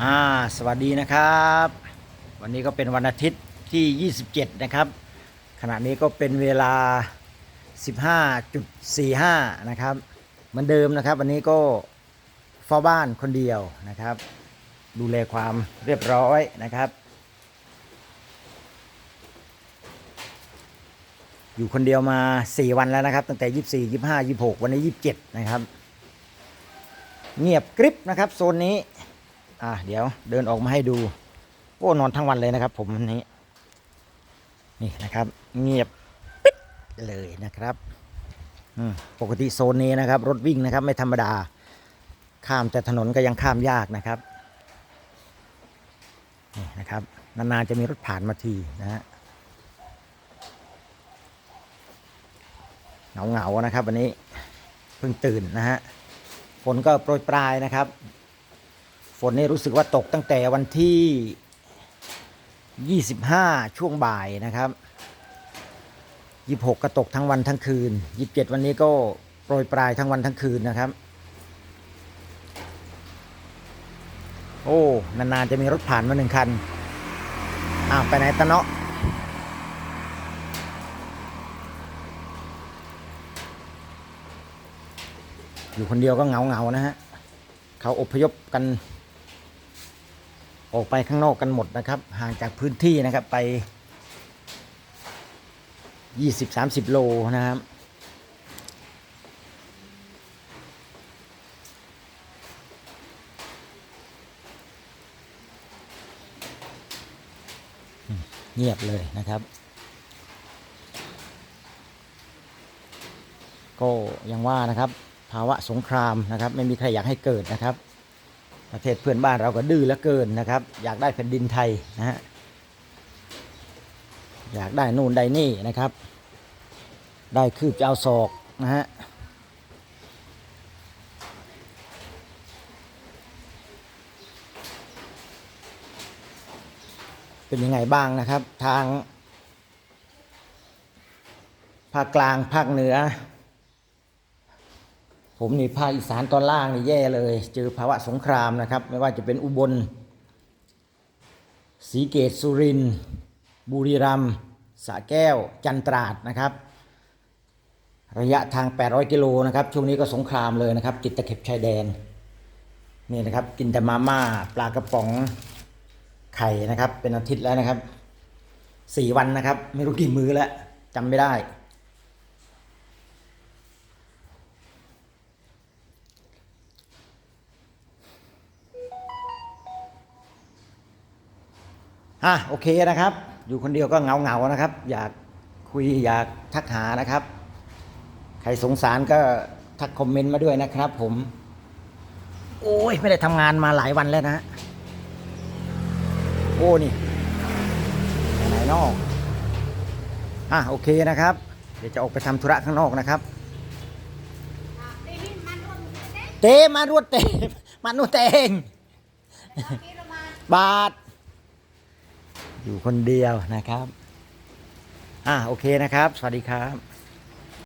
อ่าสวัสดีนะครับ วันนี้ก็เป็นวันอาทิตย์ที่ 27 นะครับ ขณะนี้ก็เป็นเวลา 15.45 นะครับเหมือนเดิมนะครับ วันนี้ก็เฝ้าบ้านคนเดียวนะครับ ดูแลความเรียบร้อยนะครับ อยู่คนเดียวมา 4 วันแล้วนะครับ ตั้งแต่ 24 25 26 วันนี้ 27 นะครับ เงียบกริบนะครับโซนนี้ อะเดี๋ยวเดินออกมาให้ดู โอ้นอนทั้งวันเลยนะครับ ผมวันนี้ นี่นะครับ เงียบปิดเลยนะครับปกติโซนนี้นะครับ รถวิ่งนะครับ ไม่ธรรมดา ข้ามแต่ถนนก็ยังข้ามยากนะครับนี่นะครับนานๆจะมีรถผ่านมาทีนะฮะเหงาๆนะครับ วันนี้เพิ่งตื่นนะฮะฝนก็โปรยปลายนะครับ ฝนนี่รู้สึกว่าตกตั้งแต่วันที่ 25 ช่วงบ่ายนะครับ 26 ก็ตกทั้งวันทั้งคืน 27 วันนี้ก็โปรยปลายทั้งวันทั้งคืนนะครับ โอ้นานๆจะมีรถผ่านมาหนึ่งคันอ้าวไปไหนตะเนาะอยู่คนเดียวก็เหงาเงาๆนะฮะ เขาอพยพกัน ออกไปข้างนอกกันหมดนะครับ ห่างจากพื้นที่นะครับไป 20-30 โลนะครับเงียบเลยนะครับ ก็ยังว่านะครับ ภาวะสงครามนะครับ ไม่มีใครอยากให้เกิดนะครับ ประเทศเพื่อนบ้านเราก็ดื้อเหลือเกินนะครับ อยากได้แผ่นดินไทยนะฮะอยากได้นู่นได้นี่นะครับ ได้คืบจะเอาศอกนะฮะเป็นยังไงบ้างนะครับทางภาคกลางภาคเหนือ ผมนี่ภาคอีสานตอนล่างนี่แย่เลย เจอภาวะสงครามนะครับ ไม่ว่าจะเป็นอุบลศรีเกตสุรินบุรีรัมย์สระแก้ว จันตราดนะครับ ระยะทาง 800 กิโลนะครับ ช่วงนี้ก็สงครามเลยนะครับ ติดตะเข็บชายแดนนี่นะครับ กินแต่มาม่าปลากระป๋องไข่นะครับ เป็นอาทิตย์แล้วนะครับสี่วันนะครับ ไม่รู้กี่มื้อแล้วจำไม่ได้ อะโอเคนะครับ อยู่คนเดียวก็เหงาเงาๆนะครับ อยากคุยอยากทักหานะครับ ใครสงสารก็ทักคอมเมนต์มาด้วยนะครับ ผม โอ้ยไม่ได้ทำงานมาหลายวันแล้วนะโอ้นี่ไปไหนนอกอะโอเคนะครับ เดี๋ยวจะออกไปทำธุระข้างนอกนะครับ เตมารวดเตมานวดเตงบาท อยู่คนเดียวนะครับ อ่าโอเคนะครับ สวัสดีครับ